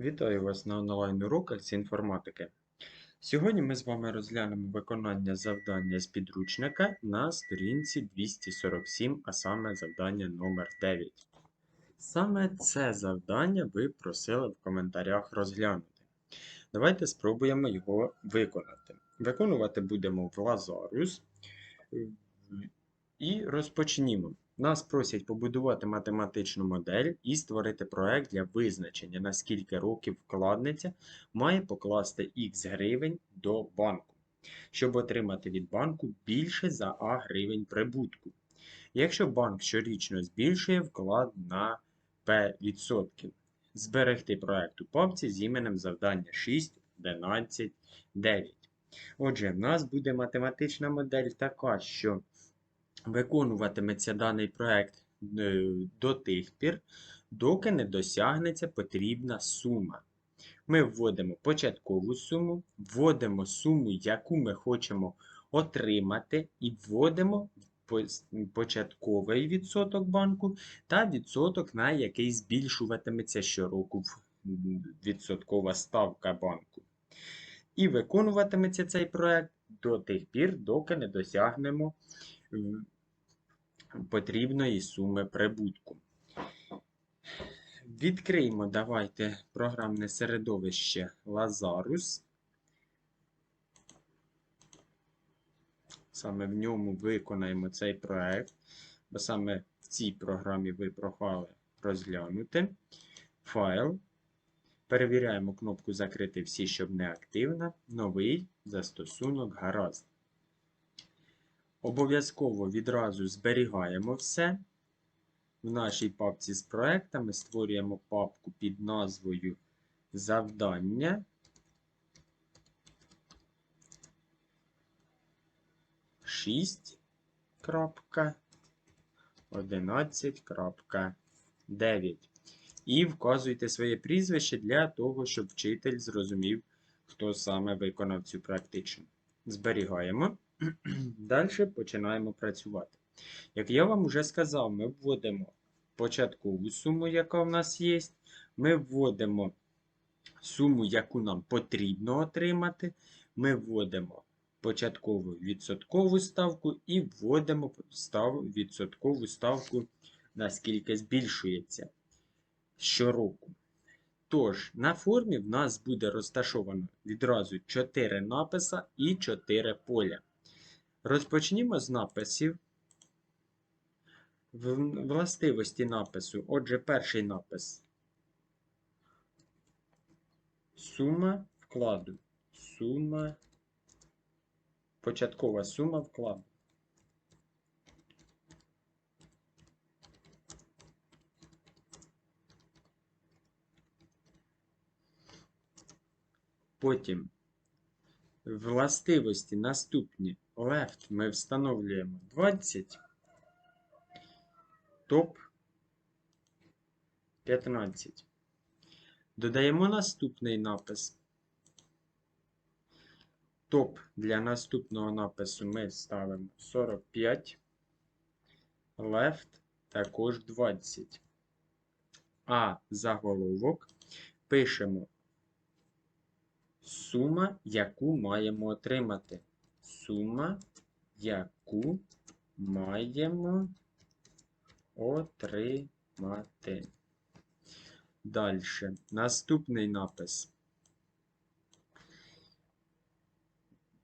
Вітаю вас на онлайн-уроках з інформатики. Сьогодні ми з вами розглянемо виконання завдання з підручника на сторінці 247, а саме завдання номер 9. Саме це завдання ви просили в коментарях розглянути. Давайте спробуємо його виконати. Виконувати будемо в Lazarus і розпочнімо. Нас просять побудувати математичну модель і створити проект для визначення, на скільки років вкладниця має покласти X гривень до банку, щоб отримати від банку більше за А гривень прибутку. Якщо банк щорічно збільшує вклад на P відсотків, зберегти проект у папці з іменем завдання 6, 11, 9. Отже, в нас буде математична модель така, що виконуватиметься даний проект е, до тих пір, доки не досягнеться потрібна сума. Ми вводимо початкову суму, вводимо суму, яку ми хочемо отримати, і вводимо початковий відсоток банку та відсоток, на який збільшуватиметься щороку відсоткова ставка банку. І виконуватиметься цей проект до тих пір, доки не досягнемо потрібної суми прибутку. Відкриємо давайте програмне середовище Lazarus. Саме в ньому виконаємо цей проект, бо саме в цій програмі ви прохали розглянути. Файл. Перевіряємо кнопку Закрити всі, щоб не активна. Новий застосунок гаразд. Обов'язково відразу зберігаємо все. В нашій папці з проектами створюємо папку під назвою Завдання. Шість крапка, одинадцять крапка, дев'ять. І вказуйте своє прізвище для того, щоб вчитель зрозумів, хто саме виконав цю практичну. Зберігаємо. Далі починаємо працювати. Як я вам вже сказав, ми вводимо початкову суму, яка в нас є. Ми вводимо суму, яку нам потрібно отримати. Ми вводимо початкову відсоткову ставку і вводимо став, відсоткову ставку, наскільки збільшується щороку. Тож, на формі в нас буде розташовано відразу 4 написа і 4 поля. Розпочнімо з написів. Властивості напису. Отже, перший напис. Сума вкладу. Сума. Початкова сума вкладу. Потім властивості наступні left ми встановлюємо 20, топ 15. Додаємо наступний напис. Топ для наступного напису ми ставимо 45, left також 20. А заголовок пишемо сума, яку маємо отримати сума, яку маємо отримати. Далі. Наступний напис.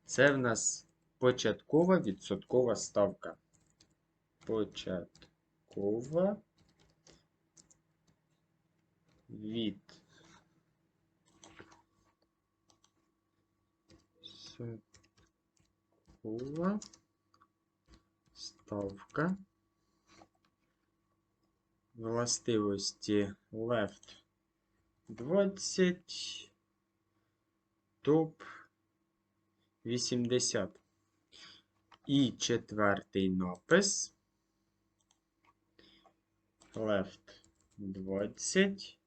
Це в нас початкова відсоткова ставка. Початкова від Кова. Ставка. Властивості left 20. Топ 80. І четвертий напис. Left 20.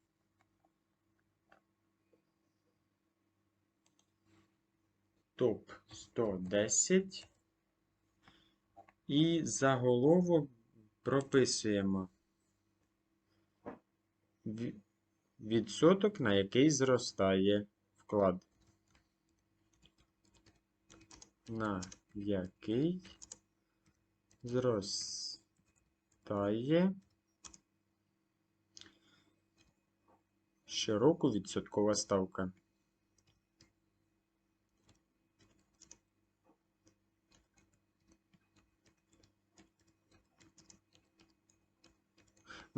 Топ 110 і заголовок прописуємо відсоток, на який зростає вклад. На який зростає щороку відсоткова ставка.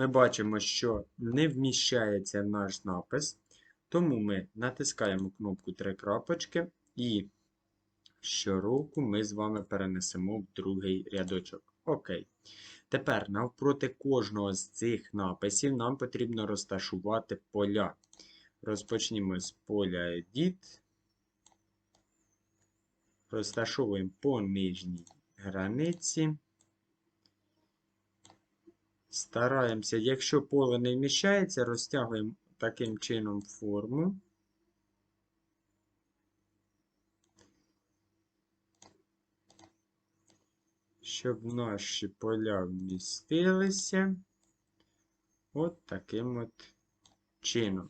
Ми бачимо, що не вміщається наш напис, тому ми натискаємо кнопку три крапочки і щороку ми з вами перенесемо в другий рядочок. Окей. Тепер навпроти кожного з цих написів нам потрібно розташувати поля. Розпочнімо з поля Edit. Розташовуємо по нижній границі. Стараємося, якщо поле не вміщається, розтягуємо таким чином форму. Щоб наші поля вмістилися от таким от чином.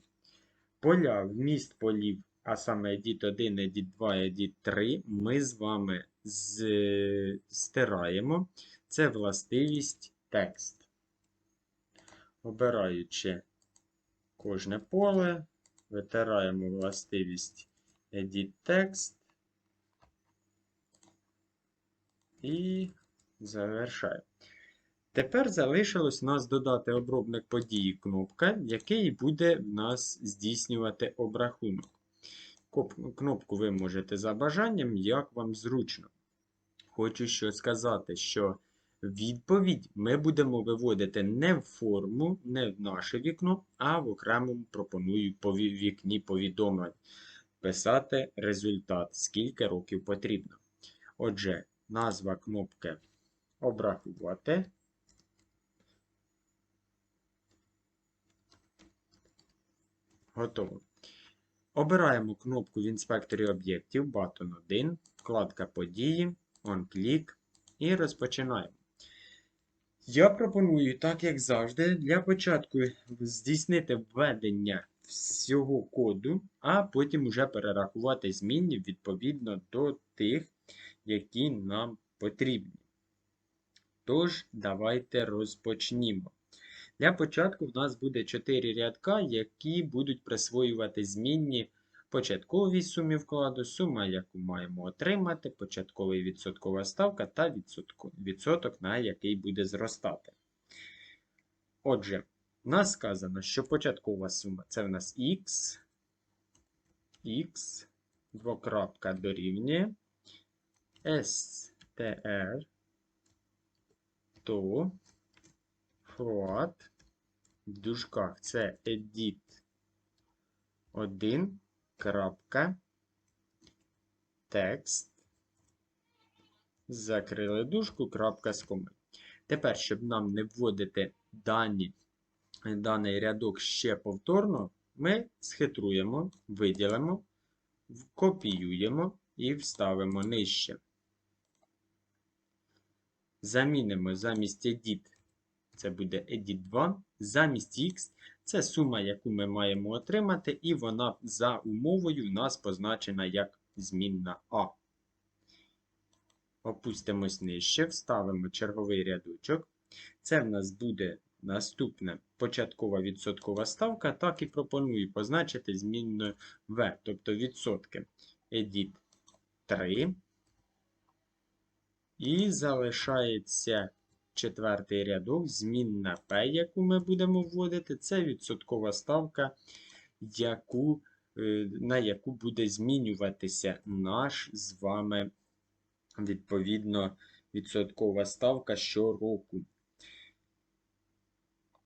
Поля, вміст полів, а саме edit 1, edit 2, edit 3, ми з вами з... стираємо. Це властивість текст. Обираючи кожне поле, витираємо властивість Edit Text і завершаємо. Тепер залишилось у нас додати обробник події кнопка, який буде в нас здійснювати обрахунок. Кнопку ви можете за бажанням, як вам зручно. Хочу що сказати, що Відповідь ми будемо виводити не в форму, не в наше вікно, а в окремому пропоную по вікні повідомлень. Писати результат, скільки років потрібно. Отже, назва кнопки Обрахувати. Готово. Обираємо кнопку в інспекторі об'єктів Button 1, вкладка події, OnClick і розпочинаємо. Я пропоную, так як завжди, для початку здійснити введення всього коду, а потім вже перерахувати змінні відповідно до тих, які нам потрібні. Тож, давайте розпочнімо. Для початку в нас буде 4 рядка, які будуть присвоювати змінні початковій сумі вкладу, сума, яку маємо отримати, початковий відсоткова ставка та відсоток, на який буде зростати. Отже, нас сказано, що початкова сума це в нас x, x, двокрапка дорівнює str, то float, в дужках це edit 1 крапка, текст. Закрили дужку, крапка з. Тепер, щоб нам не вводити дані, даний рядок ще повторно, ми схитруємо, виділимо, копіюємо і вставимо нижче. Замінимо замість edit, це буде edit 2, замість x це сума, яку ми маємо отримати, і вона за умовою в нас позначена як змінна А. Опустимось нижче, вставимо черговий рядочок. Це в нас буде наступна початкова відсоткова ставка, так і пропоную позначити змінною В, тобто відсотки. Edit 3. І залишається четвертий рядок, змінна P, яку ми будемо вводити, це відсоткова ставка, яку, е, на яку буде змінюватися наш з вами, відповідно, відсоткова ставка щороку.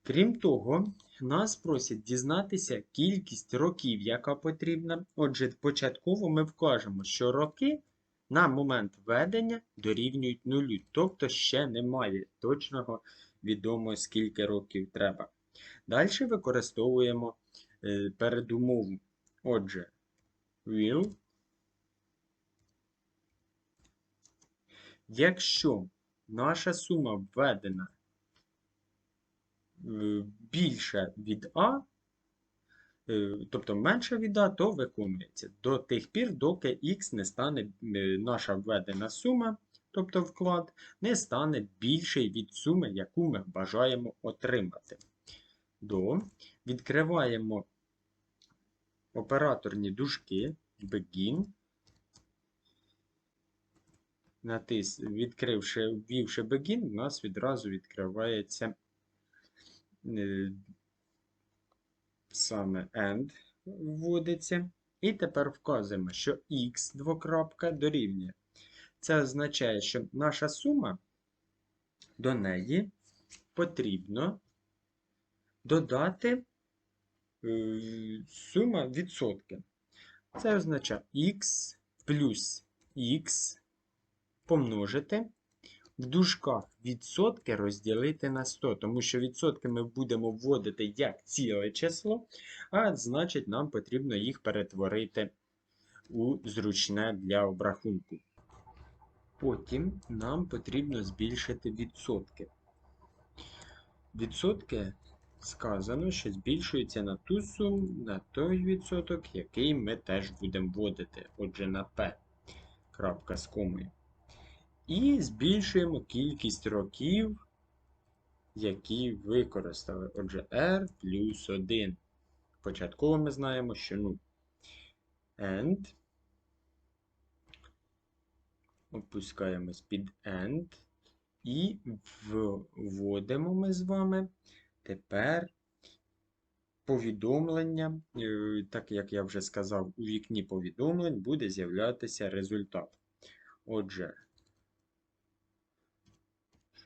Крім того, нас просять дізнатися кількість років, яка потрібна. Отже, початково ми вкажемо, що роки на момент введення дорівнюють нулю. Тобто ще немає точного відомо, скільки років треба. Далі використовуємо е, передумову. Отже, will. Якщо наша сума введена е, більша від А, тобто менша від А, то виконується до тих пір, доки Х не стане е, наша введена сума, тобто вклад, не стане більший від суми, яку ми бажаємо отримати. До. Відкриваємо операторні дужки begin. Натис, відкривши, ввівши begin, у нас відразу відкривається е, саме end вводиться. І тепер вказуємо, що x двокрапка дорівнює. Це означає, що наша сума до неї потрібно додати е, сума відсотки. Це означає x плюс x помножити в дужках відсотки розділити на 100, тому що відсотки ми будемо вводити як ціле число, а значить, нам потрібно їх перетворити у зручне для обрахунку. Потім нам потрібно збільшити відсотки. Відсотки сказано, що збільшуються на ту суму, на той відсоток, який ми теж будемо вводити. Отже, на P. Крапка з комою. І збільшуємо кількість років, які використали. Отже, R плюс 1. Початково ми знаємо, що 0. And. Опускаємось під end. І вводимо ми з вами тепер повідомлення. Е, Так як я вже сказав, у вікні повідомлень буде з'являтися результат. Отже,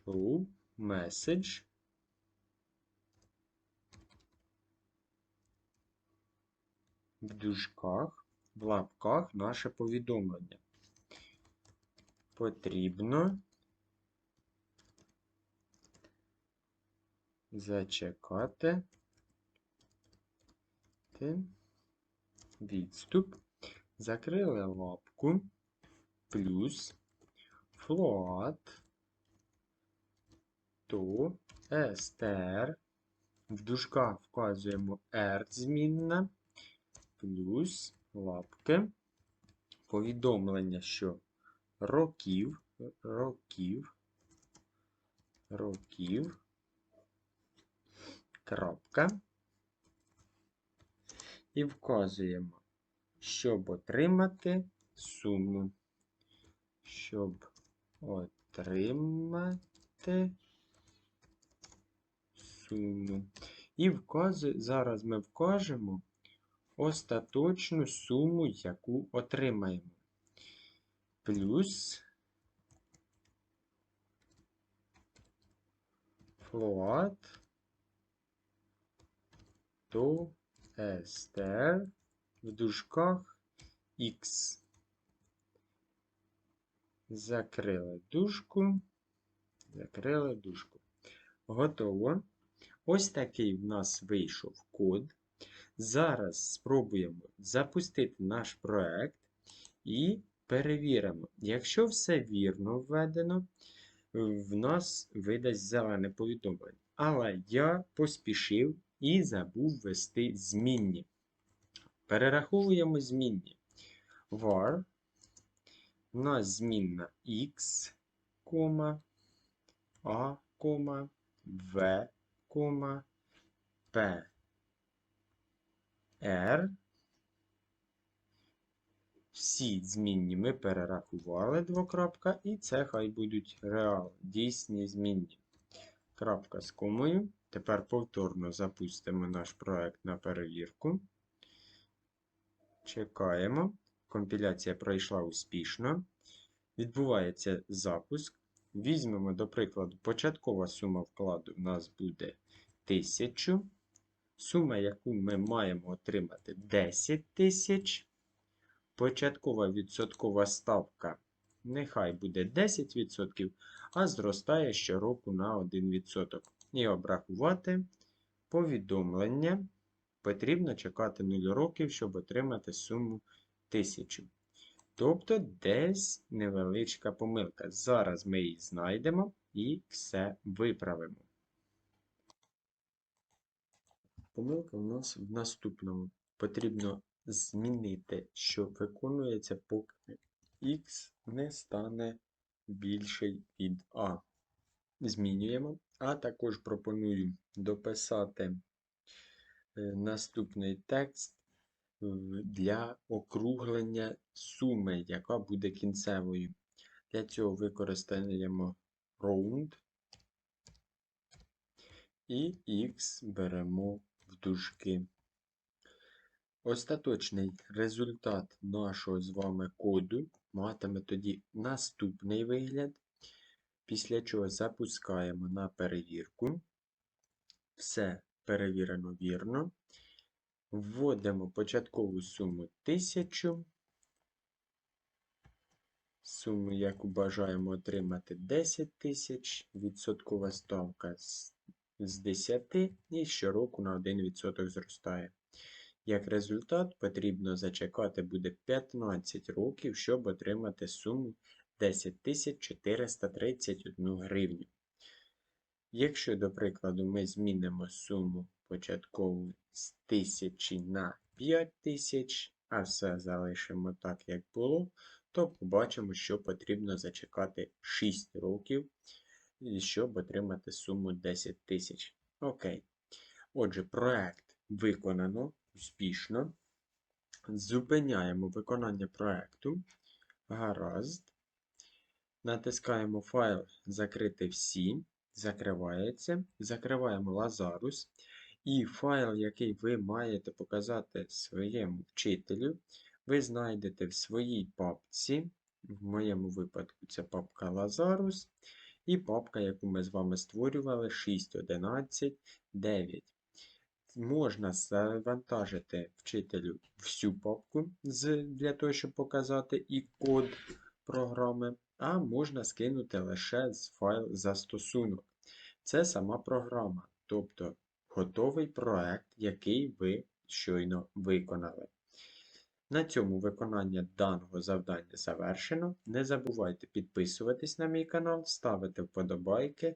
show message. В дужках, в лапках наше повідомлення. Потрібно зачекати відступ. Закрили лапку плюс float to str. В дужках вказуємо R змінна плюс лапки. Повідомлення, що років, років, років, крапка. І вказуємо, щоб отримати суму. Щоб отримати суму. І вказує, зараз ми вкажемо остаточну суму, яку отримаємо. Плюс float to str в дужках x. Закрили дужку, закрили дужку. Готово. Ось такий в нас вийшов код. Зараз спробуємо запустити наш проект і перевіримо. Якщо все вірно введено, в нас видасть зелене повідомлення. Але я поспішив і забув ввести змінні. Перераховуємо змінні. var. У нас змінна x, a, v, p, r. Всі змінні ми перерахували двокрапка, і це хай будуть реал, дійсні змінні. Крапка з комою. Тепер повторно запустимо наш проект на перевірку. Чекаємо. Компіляція пройшла успішно. Відбувається запуск. Візьмемо, до прикладу, початкова сума вкладу у нас буде 1000. Сума, яку ми маємо отримати 10 тисяч. Початкова відсоткова ставка нехай буде 10%, а зростає щороку на 1%. І обрахувати повідомлення. Потрібно чекати 0 років, щоб отримати суму 1000. Тобто десь невеличка помилка. Зараз ми її знайдемо і все виправимо. Помилка у нас в наступному. Потрібно змінити, що виконується, поки х не стане більший від а. Змінюємо. А також пропоную дописати е, наступний текст для округлення суми, яка буде кінцевою. Для цього використаємо round і x беремо в дужки. Остаточний результат нашого з вами коду матиме тоді наступний вигляд, після чого запускаємо на перевірку. Все перевірено вірно. Вводимо початкову суму 1000. Суму, яку бажаємо отримати 10 тисяч. Відсоткова ставка з з 10 і щороку на 1% зростає. Як результат, потрібно зачекати буде 15 років, щоб отримати суму 10 431 гривню. Якщо, до прикладу, ми змінимо суму початкову з 1000 на 5000, а все залишимо так, як було, то побачимо, що потрібно зачекати 6 років, щоб отримати суму 10 тисяч. Окей. Отже, проект виконано успішно. Зупиняємо виконання проекту. Гаразд. Натискаємо файл Закрити всі. Закривається. Закриваємо Lazarus. І файл, який ви маєте показати своєму вчителю, ви знайдете в своїй папці. В моєму випадку це папка Lazarus. І папка, яку ми з вами створювали, 6.11.9. Можна завантажити вчителю всю папку для того, щоб показати і код програми, а можна скинути лише з файл застосунок. Це сама програма, тобто готовий проект, який ви щойно виконали. На цьому виконання даного завдання завершено. Не забувайте підписуватись на мій канал, ставити вподобайки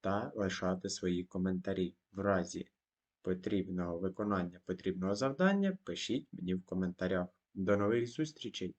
та лишати свої коментарі. В разі потрібного виконання потрібного завдання пишіть мені в коментарях. До нових зустрічей!